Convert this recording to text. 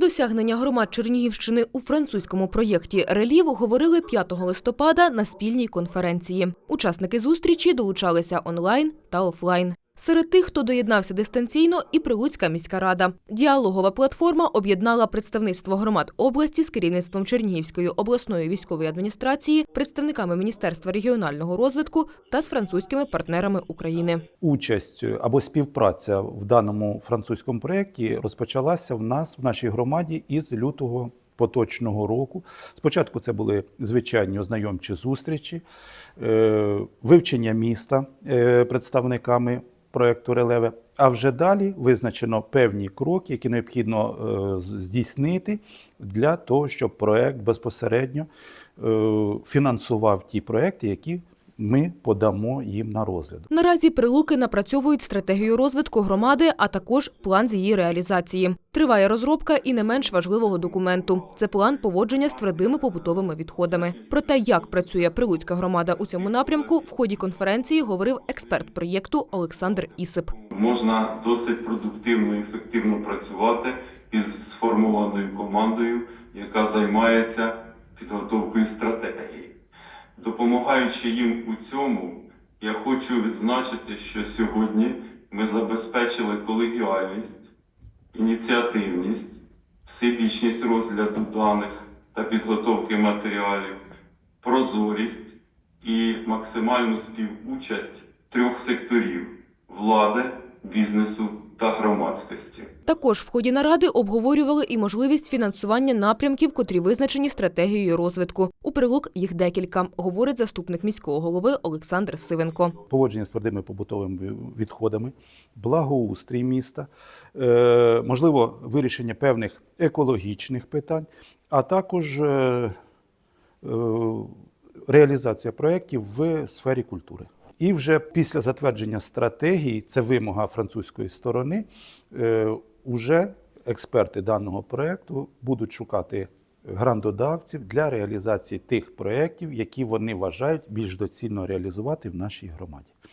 досягнення громад Чернігівщини у французькому проєкті Релів говорили 5 листопада на спільній конференції. Учасники зустрічі долучалися онлайн та офлайн. Серед тих, хто доєднався дистанційно, і Прилуцька міська рада. Діалогова платформа об'єднала представництво громад області з керівництвом Чернігівської обласної військової адміністрації, представниками Міністерства регіонального розвитку та з французькими партнерами України. Участь або співпраця в даному французькому проєкті розпочалася в нас в нашій громаді із лютого поточного року. Спочатку це були звичайні ознайомчі зустрічі, е, вивчення міста е, представниками проєкту Релеве. А вже далі визначено певні кроки, які необхідно е, здійснити для того, щоб проєкт безпосередньо е, фінансував ті проекти, які ми подамо їм на розгляд. Наразі прилуки напрацьовують стратегію розвитку громади, а також план з її реалізації. Триває розробка і не менш важливого документу це план поводження з твердими побутовими відходами. Про те, як працює прилуцька громада у цьому напрямку, в ході конференції говорив експерт проєкту Олександр Ісип. можна досить продуктивно і ефективно працювати із сформованою командою, яка займається підготовкою стратегії. Допомагаючи їм у цьому, я хочу відзначити, що сьогодні ми забезпечили колегіальність, ініціативність, всебічність розгляду даних та підготовки матеріалів, прозорість і максимальну співучасть трьох секторів влади, бізнесу та громадськості. Також в ході наради обговорювали і можливість фінансування напрямків, котрі визначені стратегією розвитку. У прилук їх декілька, говорить заступник міського голови Олександр Сивенко. поводження з твердими побутовими відходами, благоустрій міста, е, можливо, вирішення певних екологічних питань, а також е, е, реалізація проєктів в сфері культури. І вже після затвердження стратегії, це вимога французької сторони, е, уже експерти даного проєкту будуть шукати грандодавців для реалізації тих проєктів, які вони вважають більш доцільно реалізувати в нашій громаді.